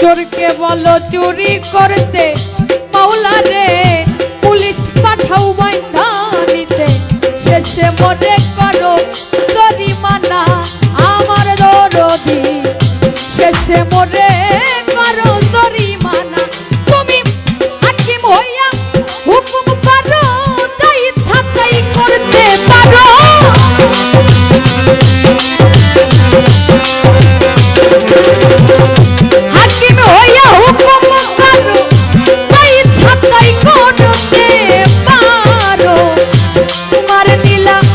চোরকে বলো চুরি করতে। মাওলা রে, পুলিশ পাঠাও বাইন্ধা নিতে। শেষে মরে করো মানা আমার দরদি। শেষে মরে